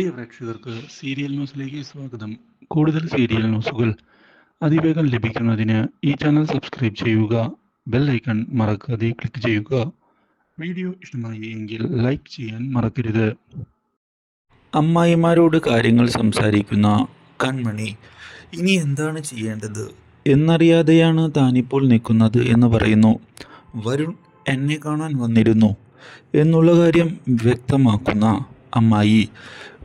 പ്രിയ പ്രേക്ഷകർക്ക് സീരിയൽ ന്യൂസിലേക്ക് സ്വാഗതം. കൂടുതൽ സീരിയൽ ന്യൂസുകൾ അതിവേഗം ലഭിക്കുന്നതിന് ഈ ചാനൽ സബ്സ്ക്രൈബ് ചെയ്യുക ബെൽ ഐക്കൺ മറക്കാതെ ക്ലിക്ക് ചെയ്യുക. വീഡിയോ ഇഷ്ടമായി എങ്കിൽ ലൈക്ക് ചെയ്യാൻ മറക്കരുത്. അമ്മായിമാരോട് കാര്യങ്ങൾ സംസാരിക്കുന്ന കൺമണി ഇനി എന്താണ് ചെയ്യേണ്ടത്? എന്നറിയാതെയാണ് താനിപ്പോൾ നിൽക്കുന്നത് എന്ന് പറയുന്നു. വരുൺ എന്നെ കാണാൻ വന്നിരുന്നു എന്നുള്ള കാര്യം വ്യക്തമാക്കുന്ന അമ്മായി.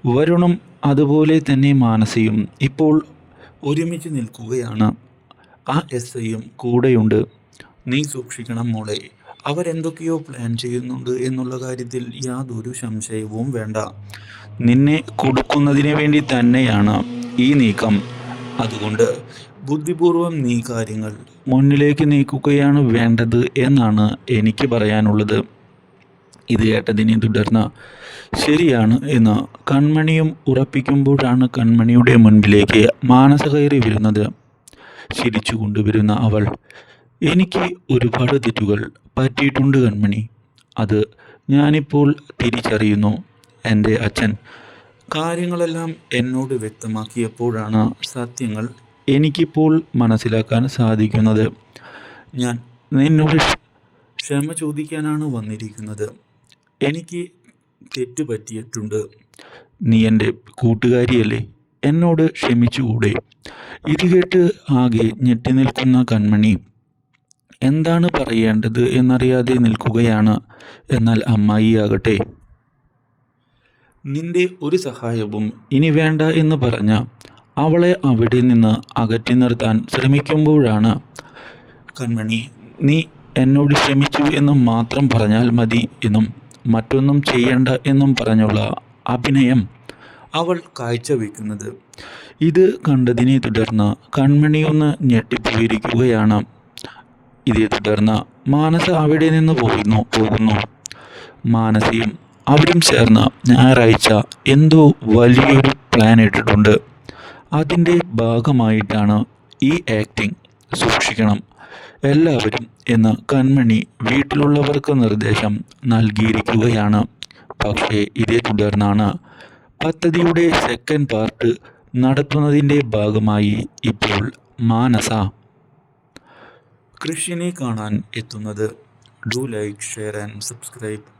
വരുണും അതുപോലെ തന്നെ മാനസയും ഇപ്പോൾ ഒരുമിച്ച് നിൽക്കുകയാണ്. ആ എസ് ഐയും കൂടെയുണ്ട്. നീ സൂക്ഷിക്കണം മോളെ. അവരെന്തൊക്കെയോ പ്ലാൻ ചെയ്യുന്നുണ്ട് എന്നുള്ള കാര്യത്തിൽ യാതൊരു സംശയവും വേണ്ട. നിന്നെ കൊടുക്കുന്നതിന് വേണ്ടി തന്നെയാണ് ഈ നീക്കം. അതുകൊണ്ട് ബുദ്ധിപൂർവം നീ കാര്യങ്ങൾ മുന്നിലേക്ക് നീക്കുകയാണ് വേണ്ടത് എന്നാണ് എനിക്ക് പറയാനുള്ളത്. ഇത് കേട്ടതിനെ തുടർന്ന് ശരിയാണ് എന്ന് കൺമണിയും ഉറപ്പിക്കുമ്പോഴാണ് കൺമണിയുടെ മുൻപിലേക്ക് മാനസ കയറി വരുന്നത്. ചിരിച്ചു കൊണ്ടുവരുന്ന അവൾ എനിക്ക് ഒരുപാട് തെറ്റുകൾ പറ്റിയിട്ടുണ്ട് കൺമണി. അത് ഞാനിപ്പോൾ തിരിച്ചറിയുന്നു. എന്റെ അച്ഛൻ കാര്യങ്ങളെല്ലാം എന്നോട് വ്യക്തമാക്കിയപ്പോഴാണ് സത്യങ്ങൾ എനിക്കിപ്പോൾ മനസ്സിലാക്കാൻ സാധിക്കുന്നത്. ഞാൻ നിന്നോട് ക്ഷമ ചോദിക്കാനാണ് വന്നിരിക്കുന്നത്. എനിക്ക് തെറ്റ് പറ്റിയിട്ടുണ്ട് നീ എന്റെ കൂട്ടുകാരിയല്ലേ? എന്നോട് ക്ഷമിച്ചുകൂടെ? ഇത് കേട്ട് ആകെ ഞെട്ടി നിൽക്കുന്ന കൺമണി എന്താണ് പറയേണ്ടത് എന്നറിയാതെ നിൽക്കുകയാണ്. എന്നാൽ അമ്മായിയാകട്ടെ. നിന്റെ ഒരു സഹായവും ഇനി വേണ്ട എന്ന് പറഞ്ഞ അവളെ അവിടെ നിന്ന് അകറ്റി നിർത്താൻ ശ്രമിക്കുമ്പോഴാണ് കൺമണി നീ എന്നോട് ക്ഷമിച്ചു എന്ന് മാത്രം പറഞ്ഞാൽ മതി എന്നും മറ്റൊന്നും ചെയ്യണ്ട എന്നും പറഞ്ഞുള്ള അഭിനയം അവൾ കാഴ്ചവെക്കുന്നത്. ഇത് കണ്ടതിനെ തുടർന്ന് കൺമണിയൊന്ന് ഞെട്ടിപ്പോയിരിക്കുകയാണ്. ഇതേ തുടർന്ന് മാനസ അവിടെ നിന്ന് പോയിരുന്നു പോകുന്നു. മാനസയും അവരും ചേർന്ന് ഞായറാഴ്ച എന്തോ വലിയൊരു പ്ലാൻ ഇട്ടിട്ടുണ്ട്. അതിന്റെ ഭാഗമായിട്ടാണ് ഈ ആക്ടിങ് സൂക്ഷിക്കണം. എല്ലാവരും എന്ന് കൺമണി വീട്ടിലുള്ളവർക്ക് നിർദ്ദേശം നൽകിയിരിക്കുകയാണ്. പക്ഷേ ഇതേ തുടർന്നാണ് പദ്ധതിയുടെ സെക്കൻഡ് പാർട്ട് നടത്തുന്നതിന്റെ ഭാഗമായി ഇപ്പോൾ മാനസ. കൃഷിനെ കാണാൻ എത്തുന്നത്. Do like share and subscribe